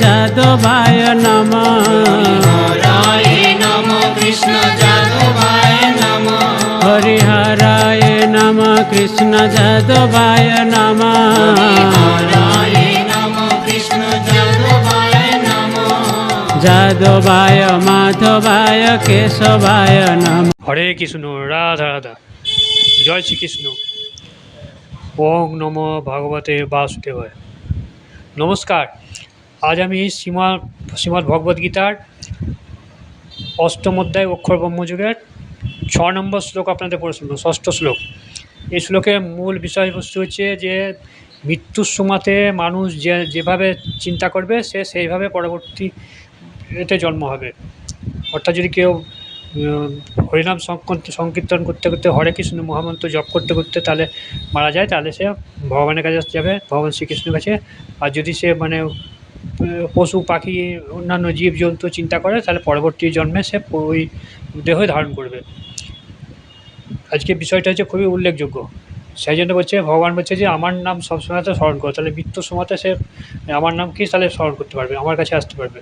যাদবায় নম। হরায় নম কৃষ্ণ যাদবায় নম। হরিহরায় নম কৃষ্ণ যাদবায় নম যাদবায় মাধবায় কেশবায় নম। হরে কৃষ্ণ রাধা রাধা। জয় শ্রীকৃষ্ণ। ওং নম ভগবতে বাসুদেবায়। নমস্কার। আজ আমি শ্রীমা শ্রীমদ্ ভগবদ্গীতার অষ্টম অধ্যায় অক্ষর ব্রহ্মযুগের ছ নম্বর শ্লোক আপনাদের পড়ে ষষ্ঠ শ্লোক। এই শ্লোকের মূল বিষয়বস্তু হচ্ছে যে, মৃত্যুর সময়তে মানুষ যে, যেভাবে চিন্তা করবে, সে সেইভাবে পরবর্তী এতে জন্ম হবে। অর্থাৎ যদি কেউ হরিনাম সংকীর্তন করতে করতে হরে কৃষ্ণ মহামন্ত্র জপ করতে করতে তাহলে মারা যায়, তাহলে সে ভগবানের কাছে যাবে, ভগবান শ্রীকৃষ্ণের কাছে। আর যদি সে মানে পশু, পাখি, অন্যান্য জীবজন্তু চিন্তা করে, তাহলে পরবর্তী জন্মে সে ওই দেহ ধারণ করবে। আজকে বিষয়টা হচ্ছে খুবই উল্লেখযোগ্য। সেই জন্য বলছে, ভগবান বলছে যে, আমার নাম সবসময় তো স্মরণ করো। তাহলে মৃত্যুর সময়তে সে আমার নাম কি তাহলে স্মরণ করতে পারবে, আমার কাছে আসতে পারবে।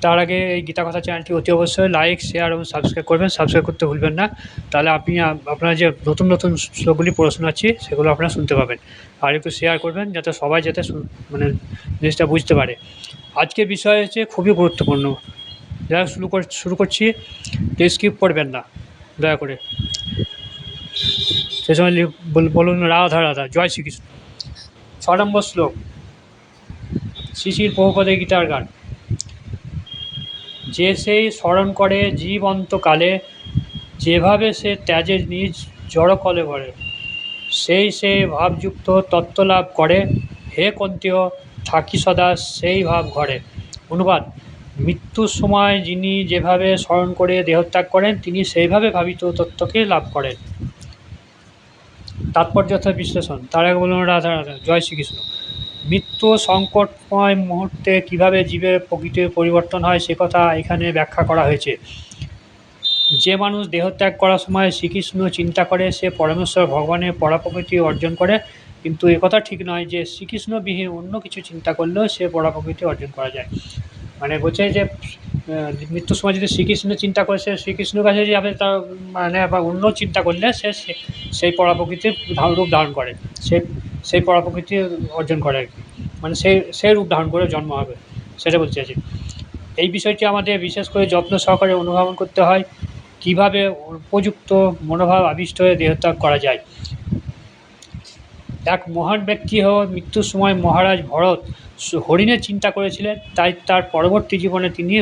তার আগে এই গীতা কথা চ্যানেলটি অতি অবশ্যই লাইক শেয়ার এবং সাবস্ক্রাইব করবেন। সাবস্ক্রাইব করতে ভুলবেন না। তাহলে আপনি আপ- আপনার যে নতুন নতুন শ্লোকগুলি পড়ে শোনাচ্ছি, সেগুলো আপনারা শুনতে পাবেন। আর একটু শেয়ার করবেন, যাতে সবাই যাতে মানে জিনিসটা বুঝতে পারে। আজকের বিষয় হচ্ছে খুবই গুরুত্বপূর্ণ। যারা শুরু কর, শুরু করছি। কেউ স্কিপ করবেন না, দয়া করে। সে সময় বলুন রাধা রাধা। জয় শ্রীকৃষ্ণ। ছ নম্বর শ্লোক। শিশির বহুপদে গীতার গান। যে সেই স্মরণ করে জীবন্তকালে, যেভাবে সে ত্যাজে নিজ জড়কলে ভরে, সেই সে ভাবযুক্ত তত্ত্ব লাভ করে, হে কন্তীয়, থাকি সদা সেই ভাব ঘরে। অনুবাদ মৃত্যুর সময় যিনি যেভাবে স্মরণ করে দেহত্যাগ করেন, তিনি সেইভাবে ভাবিত তত্ত্বকে লাভ করেন। তাৎপর্যথা বিশ্লেষণ। তার আগে বলুন, রাধা রাধা, জয় শ্রীকৃষ্ণ। মৃত্যু সংকটময় মুহূর্তে কীভাবে জীবের প্রকৃতির পরিবর্তন হয় সে কথা এখানে ব্যাখ্যা করা হয়েছে। যে মানুষ দেহত্যাগ করার সময় শ্রীকৃষ্ণ চিন্তা করে, সে পরমেশ্বর ভগবানের পরাপ্রকৃতি অর্জন করে। কিন্তু একথা ঠিক নয় যে শ্রীকৃষ্ণবিহীন অন্য কিছু চিন্তা করলেও সে পরাপ্রকৃতি অর্জন করা যায়। মানে বলছে যে মৃত্যুর সময় যদি শ্রীকৃষ্ণ চিন্তা করে, সে শ্রীকৃষ্ণের কাছে যাবে তার মানে বা অন্য চিন্তা করলে সে সেই পরাপ্রকৃতির রূপ ধারণ করে। সে সেই পরাপ্রকৃতি অর্জন করে আর কি। মানে সেই সেই রূপ ধারণ করে জন্ম হবে, সেটা বলতে চাইছি। এই বিষয়টি আমাদের বিশেষ করে যত্ন সহকারে অনুধাবন করতে হয়, কীভাবে উপযুক্ত মনোভাব আবিষ্ট হয়ে দেহত্যাগ করা যায়। এক মহান ব্যক্তি হওয়া মৃত্যুর সময় মহারাজ ভরত হরিণের চিন্তা করেছিলেন, তাই তার পরবর্তী জীবনে তিনি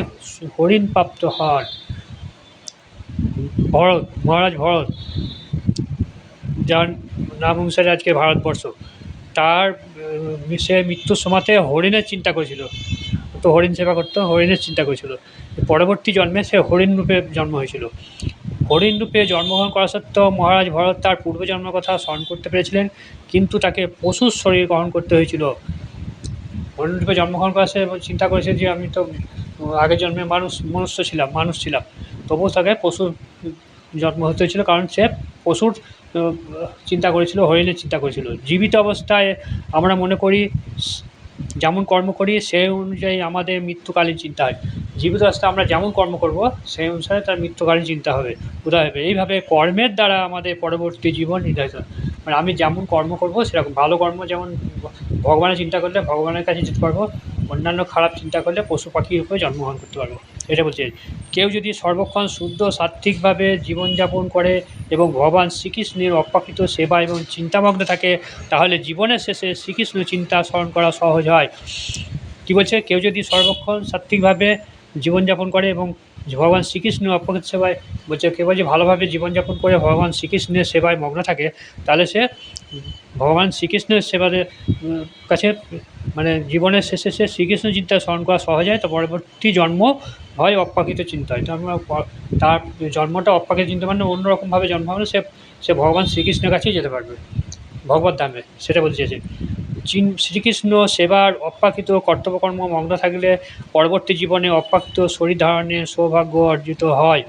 হরিণ প্রাপ্ত হন। ভরত, মহারাজ ভরত, যার নাম অনুসারে আজকে ভারতবর্ষ। তার সে মৃত্যুর সময়তে হরিণের চিন্তা করেছিল। তো হরিণ সেবা করতো, হরিণের চিন্তা করেছিল। পরবর্তী জন্মে সে হরিণ রূপে জন্ম হয়েছিল। হরিণ রূপে জন্মগ্রহণ করা সত্ত্বেও মহারাজ ভরত তার পূর্বজন্মের কথা স্মরণ করতে পেরেছিলেন, কিন্তু তাকে পশুর শরীর গ্রহণ করতে হয়েছিল। হরিণ রূপে জন্মগ্রহণ করা সে চিন্তা করেছে যে, আমি তো আগের জন্মে মানুষ, মনুষ্য ছিলাম, মানুষ ছিলাম। তবুও তাকে পশুর জন্ম হতে হয়েছিল, কারণ সে পশুর চিন্তা করেছিল, হরিণের চিন্তা করেছিল। জীবিত অবস্থায় আমরা মনে করি যেমন কর্ম করি, সেই অনুযায়ী আমাদের মৃত্যুকালীন চিন্তা হয়। জীবিত অবস্থায় আমরা যেমন কর্ম করব, সেই অনুসারে তার মৃত্যুকালীন চিন্তা হবে। উদয় হবে এইভাবে কর্মের দ্বারা আমাদের পরবর্তী জীবন নির্ধারিত। মানে আমি যেমন কর্ম করব, সেরকম ভালো কর্ম যেমন ভগবানের চিন্তা করলে ভগবানের কাছে যেতে পারব, অন্যান্য খারাপ চিন্তা করলে পশু পাখির উপরে জন্মগ্রহণ করতে পারব। এটা বলছে। কেউ যদি সর্বক্ষণ শুদ্ধ সাত্ত্বিকভাবে জীবনযাপন করে এবং ভগবান শ্রীকৃষ্ণের অপ্রাকৃত সেবা এবং চিন্তামগ্ন থাকে তাহলে জীবনের শেষে শ্রীকৃষ্ণ চিন্তা স্মরণ করা সহজ হয়। কী বলছে? কেউ যদি সর্বক্ষণ সাত্ত্বিকভাবে জীবনযাপন করে এবং ভগবান শ্রীকৃষ্ণের অপ্রাকৃত সেবায় বলছে কেউ যদি ভালোভাবে জীবনযাপন করে ভগবান শ্রীকৃষ্ণের সেবায় মগ্ন থাকে তাহলে সে ভগবান শ্রীকৃষ্ণের সেবাদের উম, কাছে মানে জীবনের শেষে সে শ্রীকৃষ্ণ চিন্তা স্মরণ করা সহজ হয়। তো পরবর্তী জন্ম হয় অপ্রাকৃত চিন্তায় তো আমরা তার জন্মটা অপ্রাকৃত চিন্তা মানে অন্যরকমভাবে জন্ম হলে সে সে ভগবান শ্রীকৃষ্ণের কাছেই যেতে পারবে, ভগবত ধামে, সেটা বলতে চাইছে। চিন শ্রীকৃষ্ণ সেবার অপ্রাকৃত কর্তব্যকর্ম মগ্ন থাকলে পরবর্তী জীবনে অপ্রাকৃত শরীর ধারণে সৌভাগ্য অর্জিত হয়।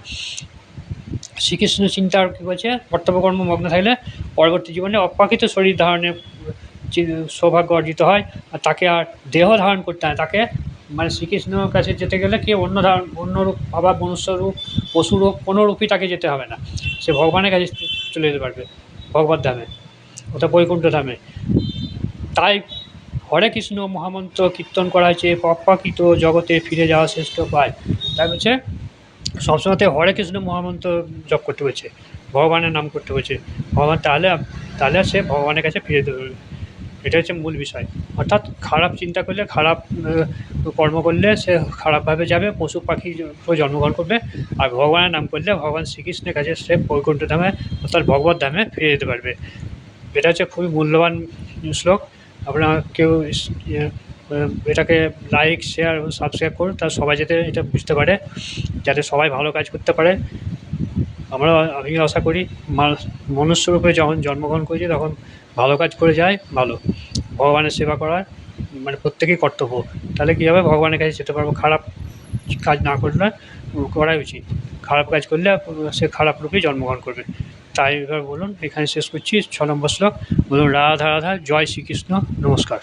শ্রীকৃষ্ণ চিন্তার কী বলছে? কর্তব্যকর্ম মগ্ন থাকলে পরবর্তী জীবনে অপ্রাকৃত শরীর ধারণে সৌভাগ্য অর্জিত হয়। আর তাকে আর দেহ ধারণ করতে হয়, তাকে মানে শ্রীকৃষ্ণর কাছে যেতে গেলে কি অন্য ধারণ অন্য রূপ আবার মনুষ্য রূপ, পশু রূপ, কোনো রূপই তাকে যেতে হবে না। সে ভগবানের কাছে চলে যেতে পারবে, ভগবত ধামে অর্থাৎ বৈকুণ্ঠ ধামে। তাই হরে কৃষ্ণ মহামন্ত্র কীর্তন করা হয়েছে পপ্পাকৃত জগতে ফিরে যাওয়া শ্রেষ্ঠ পায় তাই বলছে, সবসময়তে হরে কৃষ্ণ মহামন্ত্র জপ করতে হয়েছে ভগবানের নাম করতে হয়েছে ভগবান তাহলে তাহলে সে ভগবানের কাছে ফিরে যেতে পারবে। এটা হচ্ছে মূল বিষয়। অর্থাৎ খারাপ চিন্তা করলে খারাপ কর্ম করলে সে খারাপভাবে যাবে পশু পাখি জন্মগ্রহণ করবে আর ভগবানের নাম করলে ভগবান শ্রীকৃষ্ণের কাছে সে বৈকুণ্ঠ ধামে অর্থাৎ ভগবত ধামে ফিরে যেতে পারবে। এটা হচ্ছে খুবই মূল্যবান শ্লোক। আপনারা কেউ ইয়ে, এটাকে লাইক শেয়ার এবং সাবস্ক্রাইব করুন তা সবাই যাতে এটা বুঝতে পারে যাতে সবাই ভালো কাজ করতে পারে। আমরা আমি আশা করি মা- মনুষ্যরূপে যখন জন্মগ্রহণ করেছি তখন ভালো কাজ করে যায়, ভালো। ভগবানের সেবা করার মানে প্রত্যেকেই কর্তব্য। তাহলে কী হবে? ভগবানের কাছে যেতে পারব। খারাপ কাজ না করলে করাই উচিত। খারাপ কাজ করলে সে খারাপ রূপেই জন্মগ্রহণ করবে। তাই এবার বলুন, এখানে শেষ করছি। ছ নম্বর শ্লোক। বলুন, রাধা রাধা, জয় শ্রীকৃষ্ণ। নমস্কার।